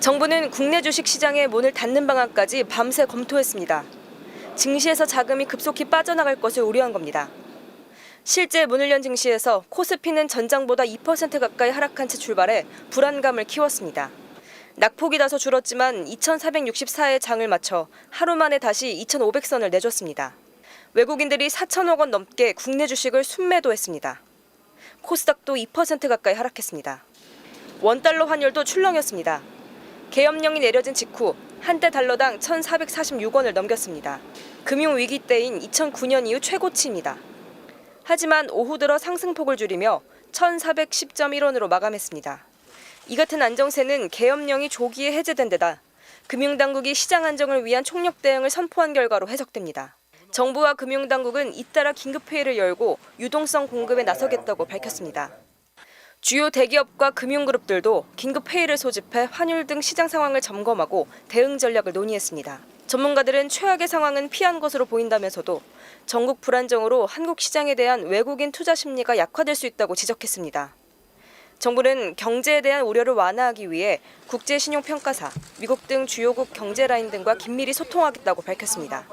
정부는 국내 주식 시장의 문을 닫는 방안까지 밤새 검토했습니다. 증시에서 자금이 급속히 빠져나갈 것을 우려한 겁니다. 실제 문을 연 증시에서 코스피는 전장보다 2% 가까이 하락한 채 출발해 불안감을 키웠습니다. 낙폭이 다소 줄었지만 2,464의 장을 마쳐 하루 만에 다시 2,500선을 내줬습니다. 외국인들이 4천억 원 넘게 국내 주식을 순매도했습니다. 코스닥도 2% 가까이 하락했습니다. 원달러 환율도 출렁였습니다. 계엄령이 내려진 직후 한때 달러당 1,446원을 넘겼습니다. 금융 위기 때인 2009년 이후 최고치입니다. 하지만 오후 들어 상승폭을 줄이며 1,410.1원으로 마감했습니다. 이 같은 안정세는 계엄령이 조기에 해제된 데다 금융당국이 시장 안정을 위한 총력 대응을 선포한 결과로 해석됩니다. 정부와 금융당국은 잇따라 긴급회의를 열고 유동성 공급에 나서겠다고 밝혔습니다. 주요 대기업과 금융그룹들도 긴급 회의를 소집해 환율 등 시장 상황을 점검하고 대응 전략을 논의했습니다. 전문가들은 최악의 상황은 피한 것으로 보인다면서도 전국 불안정으로 한국 시장에 대한 외국인 투자 심리가 약화될 수 있다고 지적했습니다. 정부는 경제에 대한 우려를 완화하기 위해 국제신용평가사, 미국 등 주요국 경제라인 등과 긴밀히 소통하겠다고 밝혔습니다.